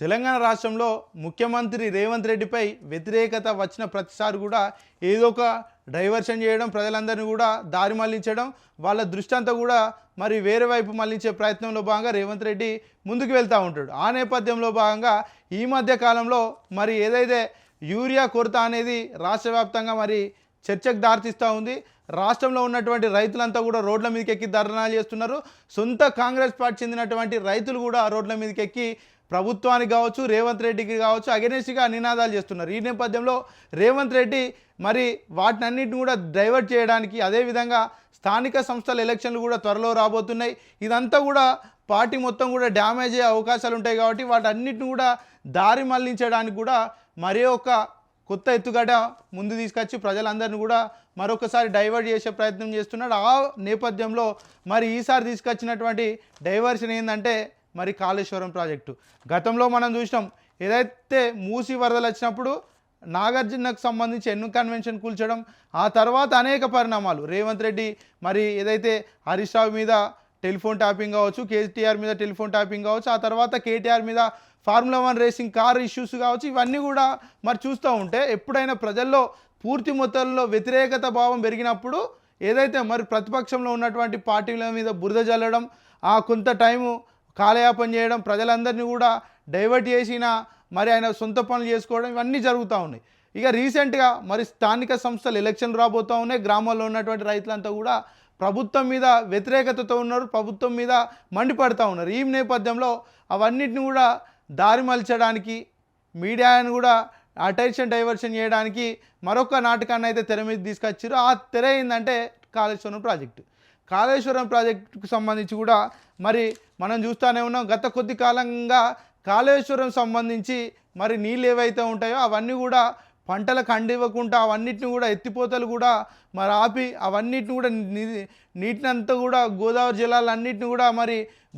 తెలంగాణ రాష్ట్రంలో ముఖ్యమంత్రి రేవంత్ రెడ్డిపై వ్యతిరేకత వచ్చిన ప్రతిసారి కూడా ఏదో ఒక డైవర్షన్ చేయడం ప్రజలందరినీ కూడా దారి మళ్ళించడం వాళ్ళ దృష్టి అంతా కూడా మరి వేరే వైపు మళ్ళించే ప్రయత్నంలో భాగంగా రేవంత్ రెడ్డి ముందుకు వెళ్తూ ఉంటాడు. ఆ నేపథ్యంలో భాగంగా ఈ మధ్య కాలంలో మరి ఏదైతే యూరియా కొరత అనేది రాష్ట్ర వ్యాప్తంగా మరి చర్చకు దారితీస్తూ ఉంది. రాష్ట్రంలో ఉన్నటువంటి రైతులంతా కూడా రోడ్ల మీదకి ఎక్కి ధర్నాలు చేస్తున్నారు. సొంత కాంగ్రెస్ పార్టీ చెందినటువంటి రైతులు కూడా రోడ్ల మీదకి ఎక్కి ప్రభుత్వానికి కావచ్చు రేవంత్ రెడ్డికి కావచ్చు అగెనెస్ట్గా నినాదాలు చేస్తున్నారు. ఈ నేపథ్యంలో రేవంత్ రెడ్డి మరి వాటిని అన్నింటిని కూడా డైవర్ట్ చేయడానికి అదేవిధంగా స్థానిక సంస్థల ఎలక్షన్లు కూడా త్వరలో రాబోతున్నాయి. ఇదంతా కూడా పార్టీ మొత్తం కూడా డ్యామేజ్ అయ్యే అవకాశాలు ఉంటాయి కాబట్టి వాటన్నిటిని కూడా దారి మళ్ళించడానికి కూడా మరే ఒక కొత్త ఎత్తుగడ ముందు తీసుకొచ్చి ప్రజలందరినీ కూడా మరొకసారి డైవర్ట్ చేసే ప్రయత్నం చేస్తున్నాడు. ఆ నేపథ్యంలో మరి ఈసారి తీసుకొచ్చినటువంటి డైవర్షన్ ఏంటంటే మరి కాళేశ్వరం ప్రాజెక్టు. గతంలో మనం చూసినాం ఏదైతే మూసి వరదలు వచ్చినప్పుడు నాగార్జునకు సంబంధించి ఎన్ను కన్వెన్షన్ కూల్చడం ఆ తర్వాత అనేక పరిణామాలు. రేవంత్ రెడ్డి మరి ఏదైతే హరీష్ రావు మీద టెలిఫోన్ ట్యాపింగ్ కావచ్చు కేటీఆర్ మీద టెలిఫోన్ ట్యాపింగ్ కావచ్చు ఆ తర్వాత కేటీఆర్ మీద formula one racing car issues కావచ్చు ఇవన్నీ కూడా మరి చూస్తూ ఉంటే ఎప్పుడైనా ప్రజల్లో పూర్తి మొత్తంలో వ్యతిరేకత భావం పెరిగినప్పుడు ఏదైతే మరి ప్రతిపక్షంలో ఉన్నటువంటి పార్టీల మీద బురద జల్లడం ఆ కొంత టైము కాలయాపన చేయడం ప్రజలందరినీ కూడా డైవర్ట్ చేసిన మరి ఆయన సొంత పనులు చేసుకోవడం ఇవన్నీ జరుగుతూ ఉన్నాయి. ఇక రీసెంట్గా మరి స్థానిక సంస్థలు ఎలక్షన్ రాబోతూ ఉన్నాయి. గ్రామాల్లో ఉన్నటువంటి రైతులంతా కూడా ప్రభుత్వం మీద వ్యతిరేకతతో ఉన్నారు. ప్రభుత్వం మీద మండిపడుతూ ఉన్నారు. ఈ నేపథ్యంలో అవన్నిటిని కూడా దారి మలచడానికి మీడియాను కూడా అటెన్షన్ డైవర్షన్ చేయడానికి మరొక నాటకాన్ని అయితే తెర మీద తీసుకొచ్చారు ఆ తెర ఏంటంటే కాళేశ్వరం ప్రాజెక్టు. కాళేశ్వరం ప్రాజెక్టుకు సంబంధించి కూడా మరి మనం చూస్తూనే ఉన్నాం గత కొద్ది కాలంగా కాళేశ్వరం సంబంధించి మరి నీళ్ళు ఏవైతే ఉంటాయో అవన్నీ కూడా పంటలకు అండివ్వకుండా అవన్నిటిని కూడా ఎత్తిపోతలు కూడా మరి ఆపి అవన్నిటిని కూడా ని- నీటినంతా కూడా గోదావరి జిల్లాలన్నింటిని కూడా మరి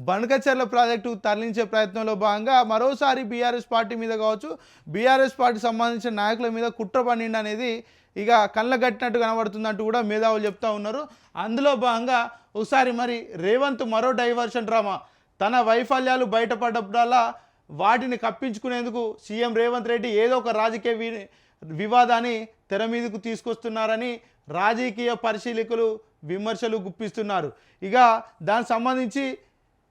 బనకచర్ల ప్రాజెక్టు తరలించే ప్రయత్నంలో భాగంగా మరోసారి బీఆర్ఎస్ పార్టీ మీద కావచ్చు బీఆర్ఎస్ పార్టీ సంబంధించిన నాయకుల మీద కుట్ర పన్నిండి అనేది ఇక కళ్ళ కట్టినట్టు కనబడుతుందంటూ కూడా మేధావులు చెప్తా ఉన్నారు. అందులో భాగంగా ఒకసారి మరి రేవంత్ మరో డైవర్షన్ డ్రామా. తన వైఫల్యాలు బయటపడ్డప్పుడల్లా వాటిని కప్పించుకునేందుకు సీఎం రేవంత్ రెడ్డి ఏదో ఒక రాజకీయ వి- వివాదాన్ని తెర మీదకు తీసుకొస్తున్నారని రాజకీయ పరిశీలకులు విమర్శలు గుప్పిస్తున్నారు. ఇక దానికి సంబంధించి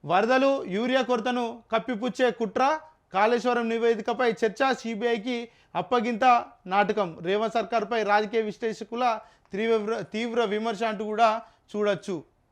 వరదలు యూరియా కొరతను కప్పిపుచ్చే కుట్ర కాళేశ్వరం నివేదికపై చర్చ సిబిఐకి అప్పగింత నాటకం. రేవంత్ సర్కార్పై రాజకీయ విశ్లేషకుల తీవ్ర తీవ్ర విమర్శ అంటూ కూడా చూడొచ్చు.